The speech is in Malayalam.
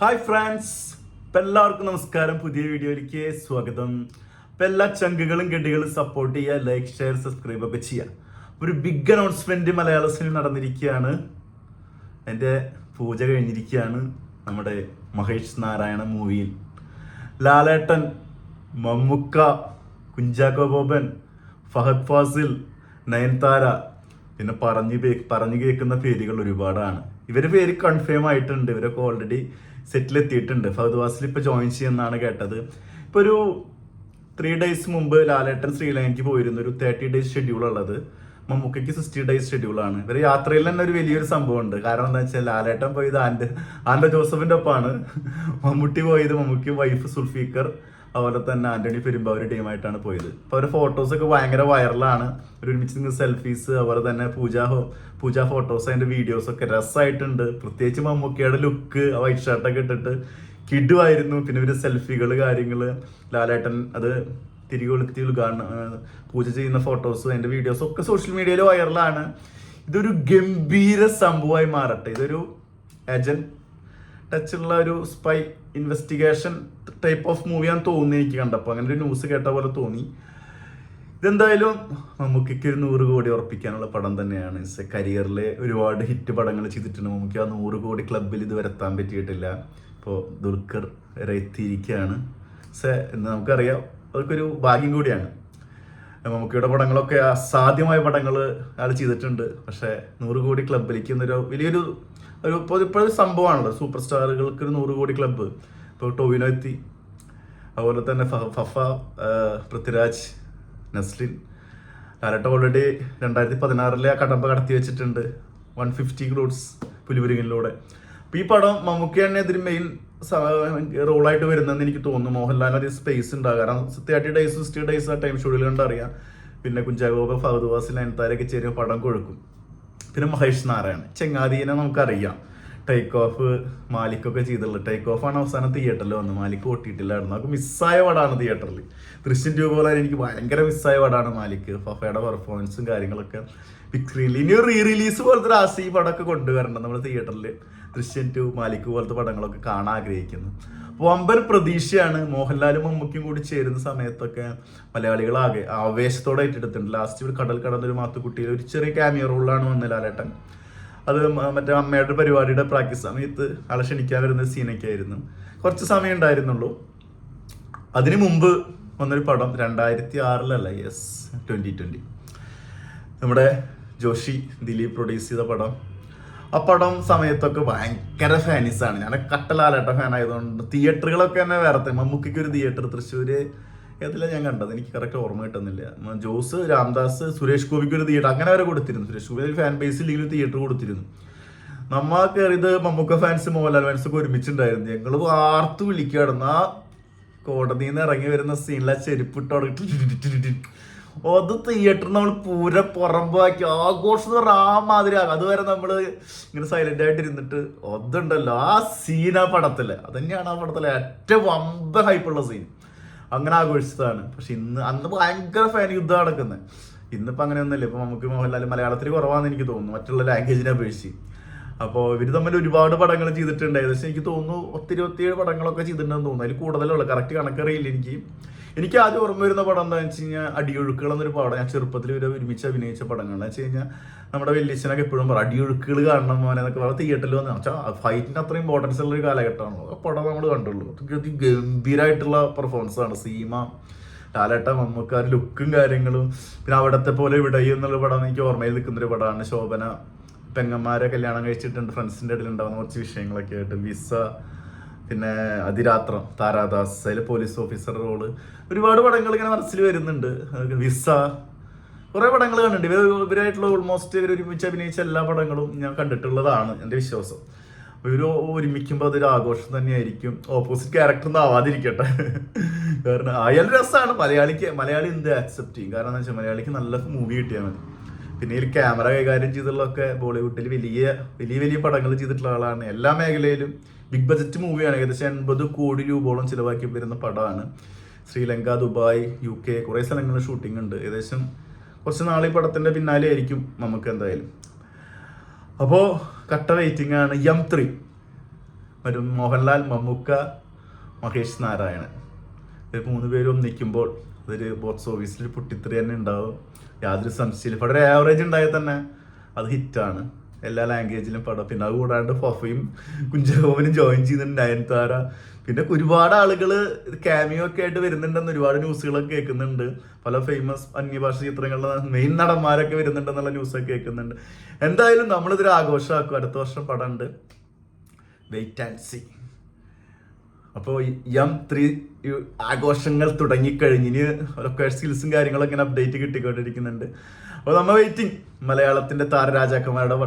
ഹായ് ഫ്രണ്ട്സ് ഇപ്പം എല്ലാവർക്കും നമസ്കാരം. പുതിയ വീഡിയോയിലേക്ക് സ്വാഗതം. ഇപ്പം എല്ലാ ചങ്കുകളും ഗഡികളും സപ്പോർട്ട് ചെയ്യുക ലൈക്ക് ഷെയർ സബ്സ്ക്രൈബ് ഒക്കെ ചെയ്യുക. ഒരു ബിഗ് അനൗൺസ്മെന്റ് മലയാള സിനിമ നടന്നിരിക്കുകയാണ്. എന്റെ പൂജ കഴിഞ്ഞിരിക്കുകയാണ് നമ്മുടെ മഹേഷ് നാരായണ മൂവിയിൽ ലാലേട്ടൻ മമ്മുക്ക കുഞ്ചാക്കോ ബോബൻ ഫഹദ് ഫാസിൽ നയൻതാര. പിന്നെ പറഞ്ഞു പറഞ്ഞു കേൾക്കുന്ന പേരുകൾ ഒരുപാടാണ്. ഇവർ പേര് കൺഫേം ആയിട്ടുണ്ട്. ഇവരൊക്കെ ഓൾറെഡി സെറ്റിൽ എത്തിയിട്ടുണ്ട്. ഫഹദ് വാസിൽ ഇപ്പൊ ജോയിൻ ചെയ്യുമെന്നാണ് കേട്ടത്. ഇപ്പൊ ഒരു ത്രീ ഡേയ്സ് മുമ്പ് ലാലേട്ടൻ ശ്രീലങ്കയ്ക്ക് പോയിരുന്നു. ഒരു തേർട്ടി ഡേയ്സ് ഷെഡ്യൂൾ ഉള്ളത്. മമ്മൂക്കയ്ക്ക് സിക്സ്റ്റി ഡേയ്സ് ഷെഡ്യൂളാണ് ഇവർ യാത്രയിൽ തന്നെ ഒരു വലിയൊരു സംഭവം ഉണ്ട്. കാരണം എന്താ വെച്ചാൽ ലാലേട്ടൻ പോയത് ആൻഡ് ആൻഡോ ജോസഫിന്റെ ഒപ്പമാണ് മമ്മൂട്ടി പോയത് മമ്മൂക്കി വൈഫ് സുൽഫീക്കർ അതുപോലെ തന്നെ ആന്റണി പെരുമ്പാവൂർ ടീമായിട്ടാണ് പോയത്. അപ്പൊ അവരുടെ ഫോട്ടോസ് ഒക്കെ ഭയങ്കര വൈറലാണ് ഒരുമിച്ച് നിന്ന് സെൽഫീസ് അതുപോലെ തന്നെ പൂജ പൂജ ഫോട്ടോസ് അതിന്റെ വീഡിയോസ് ഒക്കെ രസമായിട്ടുണ്ട് പ്രത്യേകിച്ച് മമ്മൂക്കയുടെ ലുക്ക് ആ വൈറ്റ് ഷർട്ടൊക്കെ ഇട്ടിട്ട് കിഡുമായിരുന്നു പിന്നെ ഒരു സെൽഫികൾ കാര്യങ്ങൾ ലാലേട്ടൻ അത് തിരികെ കൊളുത്തി ഉദ്ഘാടനം പൂജ ചെയ്യുന്ന ഫോട്ടോസ് അതിന്റെ വീഡിയോസ് ഒക്കെ സോഷ്യൽ മീഡിയയിൽ വൈറലാണ് ഇതൊരു ഗംഭീര സംഭവമായി മാറട്ടെ. ഇതൊരു ഏജന്റ് ടച്ചുള്ള ഒരു സ്പൈ ഇൻവെസ്റ്റിഗേഷൻ ടൈപ്പ് ഓഫ് മൂവിയാന്ന് തോന്നി എനിക്ക് കണ്ടപ്പോൾ. അങ്ങനെ ഒരു ന്യൂസ് കേട്ട പോലെ തോന്നി. ഇതെന്തായാലും മമ്മൂക്കയ്ക്ക് ഒരു നൂറ് കോടി ഉറപ്പിക്കാനുള്ള പടം തന്നെയാണ്. കരിയറിലെ ഒരുപാട് ഹിറ്റ് പടങ്ങൾ ചെയ്തിട്ടുണ്ട്. മമ്മൂക്ക് ആ നൂറ് കോടി ക്ലബിൽ ഇതുവരെ എത്താൻ പറ്റിയിട്ടില്ല. ഇപ്പോൾ ദുൽഖർ വരെ എത്തിയിരിക്കുകയാണ് സെ എന്ന് നമുക്കറിയാം. അതൊക്കെ ഒരു ഭാഗ്യം കൂടിയാണ്. മമ്മൂക്കയുടെ പടങ്ങളൊക്കെ അസാധ്യമായ പടങ്ങൾ അയാൾ ചെയ്തിട്ടുണ്ട്. പക്ഷേ നൂറ് കോടി ക്ലബിലേക്ക് എന്നൊരു വലിയൊരു ഒരു ഇപ്പോൾ ഇപ്പോഴൊരു സംഭവമാണല്ലോ. സൂപ്പർ സ്റ്റാറുകൾക്ക് ഒരു നൂറ് കോടി ക്ലബ്ബ് ഇപ്പോൾ ടോവിനോ എത്തി. അതുപോലെ തന്നെ ഫഫ പൃഥ്വിരാജ് നസ്ലിൻ. ലാലട്ട ഓൾറെഡി രണ്ടായിരത്തി പതിനാറിലെ ആ കടമ്പ കടത്തി വെച്ചിട്ടുണ്ട്. വൺ ഫിഫ്റ്റി ക്രോഡ്സ് പുലിപുരുകിലൂടെ അപ്പോൾ ഈ പടം മമ്മൂക്കി തന്നെ ഇതിന് മെയിൻ റോളായിട്ട് വരുന്നതെന്ന് എനിക്ക് തോന്നുന്നു. മോഹൻലാലിന് അധികം സ്പേസ് ഉണ്ടാകും. കാരണം തേർട്ടി ഡേയ്സ് സിക്സ്റ്റി ഡേയ്സ് ആ ടൈം ഷെഡ്യൂൾ കണ്ടറിയാം. പിന്നെ കുഞ്ചാഗോപ ഫഹദ് വാസിൽ അനത്താരൊക്കെ ചേരുമ്പോൾ പടം കൊഴുക്കും. പിന്നെ മഹേഷ് നാരായണൻ ചെങ്ങാതീനെ നമുക്കറിയാം. ടേക്ക് ഓഫ് മാലിക്കൊക്കെ ചെയ്തിട്ടുള്ളത് ടേക്ക് ഓഫ് ആണ് അവസാനം തിയേറ്ററിൽ വന്ന് മാലിക്ക് ഓട്ടിയിട്ടില്ലായിരുന്നു. നമുക്ക് മിസ്സായ പടമാണ് തിയേറ്ററിൽ ദൃശ്യം രൂപ പോലെ എനിക്ക് ഭയങ്കര മിസ്സായ പടമാണ് മാലിക്ക് ഫഫയുടെ പെർഫോമൻസും കാര്യങ്ങളൊക്കെ ബിഗ് സ്ക്രീനിൽ ഇനി റീ റിലീസ് പോലത്തെ ഒരു പടമൊക്കെ കൊണ്ടുവരണം നമ്മൾ തിയേറ്ററിൽ ദൃശ്യം ടു മാലിക്ക് പോലത്തെ പടങ്ങളൊക്കെ കാണാൻ ആഗ്രഹിക്കുന്നു. വമ്പൻ പ്രതീക്ഷയാണ് മോഹൻലാലും മമ്മൂക്കും കൂടി ചേരുന്ന സമയത്തൊക്കെ മലയാളികളാകെ ആവേശത്തോടെ ഏറ്റെടുത്തിട്ടുണ്ട്. ലാസ്റ്റ് ഒരു കടൽ കടന്നൊരു മാത്തുക്കുട്ടിയിൽ ഒരു ചെറിയ ക്യാമിയ റോളിലാണ് വന്ന ലാലേട്ടൻ. അത് മറ്റേ അമ്മയുടെ പരിപാടിയുടെ പ്രാക്ടീസ് സമയത്ത് ആളെ ക്ഷണിക്കാൻ വരുന്ന സീനൊക്കെ ആയിരുന്നു കുറച്ച് സമയം ഉണ്ടായിരുന്നുള്ളൂ. അതിനു മുമ്പ് വന്നൊരു പടം രണ്ടായിരത്തി ആറിലല്ല യെസ് ട്വന്റി ട്വന്റി നമ്മുടെ ജോഷി ദിലീപ് പ്രൊഡ്യൂസ് ചെയ്ത പടം. ആ പടം സമയത്തൊക്കെ ഭയങ്കര ഫാനിസാണ് ഞാൻ കട്ടലാലേട്ട ഫാൻ ആയതുകൊണ്ട് തിയേറ്ററുകളൊക്കെ തന്നെ വേറെ മമ്മൂക്കിക്ക് ഒരു തിയേറ്റർ തൃശ്ശൂർ ഏതിലാണ് ഞാൻ കണ്ടത്? എനിക്ക് കറക്റ്റ് ഓർമ്മ കിട്ടുന്നില്ല. ജോസ് രാംദാസ് സുരേഷ് ഗോപിക്ക് ഒരു തിയേറ്റർ അങ്ങനെ വരെ കൊടുത്തിരുന്നു. സുരേഷ് ഗോപി ഫാൻ ബേസ് ഒരു തിയേറ്റർ കൊടുത്തിരുന്നു. നമ്മ കയറിയത് മമ്മൂക്ക ഫാൻസ് മോഹൻലാൽ ഫാൻസ് ഒക്കെ ഒരുമിച്ചുണ്ടായിരുന്നു. ഞങ്ങൾ വാർത്തു വിളിക്കുകയായിരുന്നു ആ കോടതിയിൽ നിന്ന് ഇറങ്ങി വരുന്ന സീനിലെ ചെരുപ്പിട്ട് അത് തിയേറ്റർ നമ്മൾ പൂര പുറമ്പാക്കി. ആഘോഷം എന്ന് പറഞ്ഞാൽ ആ മാതിരി ആകും. അതുവരെ നമ്മൾ ഇങ്ങനെ സൈലന്റ് ആയിട്ട് ഇരുന്നിട്ട് അതുണ്ടല്ലോ. ആ സീൻ ആ പടത്തിൽ. അത് തന്നെയാണ് ആ പടത്തിലെ ഏറ്റവും വമ്പ ഹൈപ്പുള്ള സീൻ അങ്ങനെ ആഘോഷിച്ചതാണ്. പക്ഷെ ഇന്ന് അന്ന് ഭയങ്കര ഫാൻ യുദ്ധം നടക്കുന്നത് ഇന്നിപ്പോ അങ്ങനെയൊന്നുമില്ല. ഇപ്പൊ നമുക്ക് മോഹൻലാൽ മലയാളത്തിൽ കുറവാണെന്ന് എനിക്ക് തോന്നുന്നു. മറ്റുള്ള ലാംഗ്വേജിനെ അപേക്ഷിച്ച്. അപ്പോൾ ഇവർ തമ്മിൽ ഒരുപാട് പടങ്ങൾ ചെയ്തിട്ടുണ്ട്. ഏകദേശം എനിക്ക് തോന്നുന്നു ഒത്തിരി ഒത്തിരി പടങ്ങളൊക്കെ ചെയ്തിട്ടുണ്ടെന്ന് തോന്നുന്നു. അതിൽ കൂടുതലുള്ള. കറക്റ്റ് കണക്കറിയില്ല എനിക്ക്. എനിക്ക് ആദ്യം ഓർമ്മ വരുന്ന പടം എന്താണെന്ന് വെച്ച് കഴിഞ്ഞാൽ അടിയൊഴുക്കുകൾ എന്നൊരു പടം. ഞാൻ ചെറുപ്പത്തിൽ ഇവരെ ഒരുമിച്ച് അഭിനയിച്ച പടങ്ങൾ എന്ന് വെച്ച് കഴിഞ്ഞാൽ നമ്മുടെ വലിയച്ഛനൊക്കെ എപ്പോഴും പറയും അടിയൊഴുക്കുകൾ കാണണം മോനെ എന്നൊക്കെ പറഞ്ഞാൽ തിയേറ്ററിൽ വന്ന് വെച്ചാൽ ഫൈറ്റിന് അത്രയും ഇമ്പോർട്ടൻസ് ഉള്ള ഒരു കാലഘട്ടമാണല്ലോ. ആ പടം നമ്മൾ കണ്ടുള്ളൂ. അത് ഗംഭീരമായിട്ടുള്ള പെർഫോമൻസ് ആണ്. സീമ ലാലേട്ട മമ്മൂക്കാർ ലുക്കും കാര്യങ്ങളും. പിന്നെ അവിടത്തെ പോലെ ഇവിടെ എന്നുള്ള പടം എനിക്ക് ഓർമ്മയിൽ നിൽക്കുന്ന ഒരു പടമാണ് ശോഭന. പെങ്ങന്മാരെ കല്യാണം കഴിച്ചിട്ടുണ്ട്. ഫ്രണ്ട്സിന്റെ ഇടയിൽ ഉണ്ടാകുന്ന കുറച്ച് വിഷയങ്ങളൊക്കെ ആയിട്ട്. വിസ പിന്നെ അതിരാത്രം താരാദാസ് അതിൽ പോലീസ് ഓഫീസർ റോൾ. ഒരുപാട് പടങ്ങൾ ഇങ്ങനെ മനസ്സിൽ വരുന്നുണ്ട്. വിസ. കുറേ പടങ്ങൾ കണ്ടിട്ടുണ്ട്. ഇവർ ഇവരായിട്ടുള്ള ഓൾമോസ്റ്റ് ഇവർ ഒരുമിച്ച് അഭിനയിച്ച എല്ലാ പടങ്ങളും ഞാൻ കണ്ടിട്ടുള്ളതാണ് എന്റെ വിശ്വാസം. ഇവർ ഒരുമിക്കുമ്പോൾ അതൊരു ആഘോഷം തന്നെയായിരിക്കും. ഓപ്പോസിറ്റ് ക്യാരക്ടർ ഒന്നും ആവാതിരിക്കട്ടെ. കാരണം അയാൾ രസമാണ് മലയാളിക്ക് മലയാളി എന്ത് ആക്സെപ്റ്റ് ചെയ്യും? കാരണം എന്താ വെച്ചാൽ മലയാളിക്ക് നല്ല മൂവി കിട്ടിയാൽ മതി. പിന്നെ ഈ ക്യാമറ കൈകാര്യം ചെയ്തുള്ളതൊക്കെ ബോളിവുഡിൽ വലിയ വലിയ വലിയ പടങ്ങൾ ചെയ്തിട്ടുള്ള ആളാണ്. എല്ലാ മേഖലയിലും ബിഗ് ബജറ്റ് മൂവിയാണ്. ഏകദേശം എൺപത് കോടി രൂപയോളം ചിലവാക്കി വരുന്ന പടമാണ്. ശ്രീലങ്ക ദുബായ് യു കെ കുറേ സ്ഥലങ്ങളിൽ ഷൂട്ടിംഗ് ഉണ്ട്. ഏകദേശം കുറച്ച് നാൾ ഈ പടത്തിന്റെ പിന്നാലെ ആയിരിക്കും നമുക്ക് എന്തായാലും. അപ്പോൾ കട്ട വെയിറ്റിംഗ് ആണ്. എം ത്രീ ഒരു മോഹൻലാൽ മമ്മൂക്ക മഹേഷ് നാരായണൻ. ഇവർ മൂന്ന് പേരും നിൽക്കുമ്പോൾ അതൊരു ബോക്സ് ഓഫീസിൽ പൊട്ടിത്തെറി തന്നെ ഉണ്ടാവും. യാതൊരു സംശയമില്ല. പടം ഒരു ആവറേജ് ഉണ്ടായാൽ തന്നെ അത് ഹിറ്റാണ് എല്ലാ ലാംഗ്വേജിലും പടം. പിന്നെ അത് കൂടാണ്ട് ഫഫയും കുഞ്ചകോമനും ജോയിൻ ചെയ്യുന്നുണ്ട് നയൻതാര. പിന്നെ ഒരുപാട് ആളുകൾ ക്യാമിയോ ഒക്കെ ആയിട്ട് വരുന്നുണ്ടെന്ന് ഒരുപാട് ന്യൂസുകളൊക്കെ കേൾക്കുന്നുണ്ട്. പല ഫേമസ് അന്യഭാഷ ചിത്രങ്ങളിലെ മെയിൻ നടന്മാരൊക്കെ വരുന്നുണ്ടെന്നുള്ള ന്യൂസൊക്കെ കേൾക്കുന്നുണ്ട്. എന്തായാലും നമ്മളിതൊരു ആഘോഷമാക്കും. അടുത്ത വർഷം പടം ഉണ്ട്. വെയിറ്റ് ആൻഡ് സി അപ്പോൾ എം ത്രീ ആഘോഷങ്ങൾ തുടങ്ങിക്കഴിഞ്ഞ് ഇനി ഒക്കെ സ്കിൽസും കാര്യങ്ങളൊക്കെ ഇങ്ങനെ അപ്ഡേറ്റ് കിട്ടിക്കൊണ്ടിരിക്കുന്നുണ്ട്. അപ്പോൾ നമ്മൾ വെയിറ്റിംഗ് മലയാളത്തിന്റെ താരരാജാക്കന്മാരുടെ